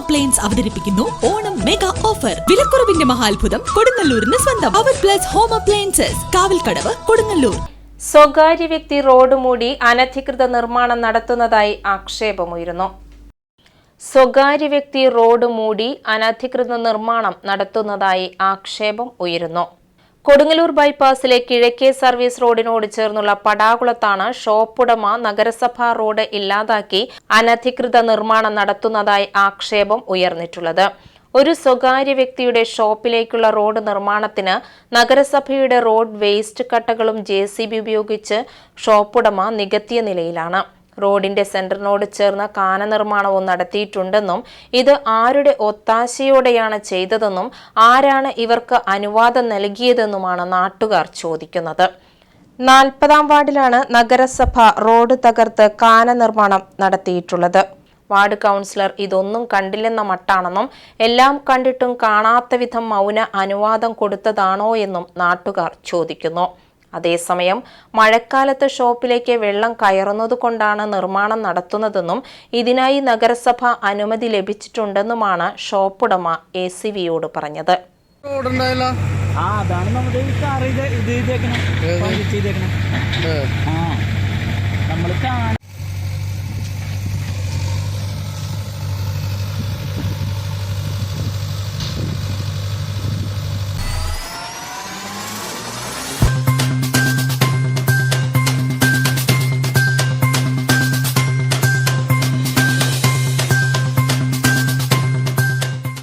Appliance അവതരിപ്പിക്കുന്നു Onam mega offer വിലക്കുറവിന്റെ മഹാത്ഭുതം കൊടുങ്ങല്ലൂരിന് സ്വന്തം. Power plus home appliances Kavalkadavu Kodungallur. സ്വകാര്യ വ്യക്തി റോഡ് മൂടി അനധികൃത നിർമ്മാണം നടത്തുന്നതായി ആക്ഷേപമുയരുന്നു. സ്വകാര്യ വ്യക്തി റോഡ് മൂടി അനധികൃത നിർമ്മാണം നടത്തുന്നതായി ആക്ഷേപം ഉയരുന്നു. കൊടുങ്ങല്ലൂർ ബൈപ്പാസിലെ കിഴക്കേ സർവീസ് റോഡിനോട് ചേർന്നുള്ള പടാകുളത്താണ് ഷോപ്പുടമ നഗരസഭാ റോഡ് ഇല്ലാതാക്കി അനധികൃത നിർമ്മാണം നടത്തുന്നതായി ആക്ഷേപം ഉയർന്നിട്ടുള്ളത്. ഒരു സ്വകാര്യ വ്യക്തിയുടെ ഷോപ്പിലേക്കുള്ള റോഡ് നിർമ്മാണത്തിന് നഗരസഭയുടെ റോഡ് വേസ്റ്റ് കട്ടകളും ജെ ഉപയോഗിച്ച് ഷോപ്പുടമ നികത്തിയ നിലയിലാണ്. റോഡിന്റെ സെന്ററിനോട് ചേർന്ന കാന നിർമ്മാണവും നടത്തിയിട്ടുണ്ടെന്നും ഇത് ആരുടെ ഒത്താശയോടെയാണ് ചെയ്തതെന്നും ആരാണ് ഇവർക്ക് അനുവാദം നൽകിയതെന്നുമാണ് നാട്ടുകാർ ചോദിക്കുന്നത്. നാൽപ്പതാം വാർഡിലാണ് നഗരസഭ റോഡ് തകർത്ത് കാന നിർമ്മാണം നടത്തിയിട്ടുള്ളത്. വാർഡ് കൗൺസിലർ ഇതൊന്നും കണ്ടില്ലെന്ന മട്ടാണെന്നും എല്ലാം കണ്ടിട്ടും കാണാത്ത വിധം മൗന അനുവാദം കൊടുത്തതാണോ എന്നും നാട്ടുകാർ ചോദിക്കുന്നു. അതേസമയം മഴക്കാലത്ത് ഷോപ്പിലേക്ക് വെള്ളം കയറുന്നതുകൊണ്ടാണ് നിർമ്മാണം നടത്തുന്നതെന്നും ഇതിനായി നഗരസഭ അനുമതി ലഭിച്ചിട്ടുണ്ടെന്നുമാണ് ഷോപ്പുടമ എ സി വിയോട് പറഞ്ഞത്. ആ അതാണ് നമ്മുടെ ഇത് ഇത് ഇതേക്കണം ഏത്? ചെയ്തേക്കണം. ആ.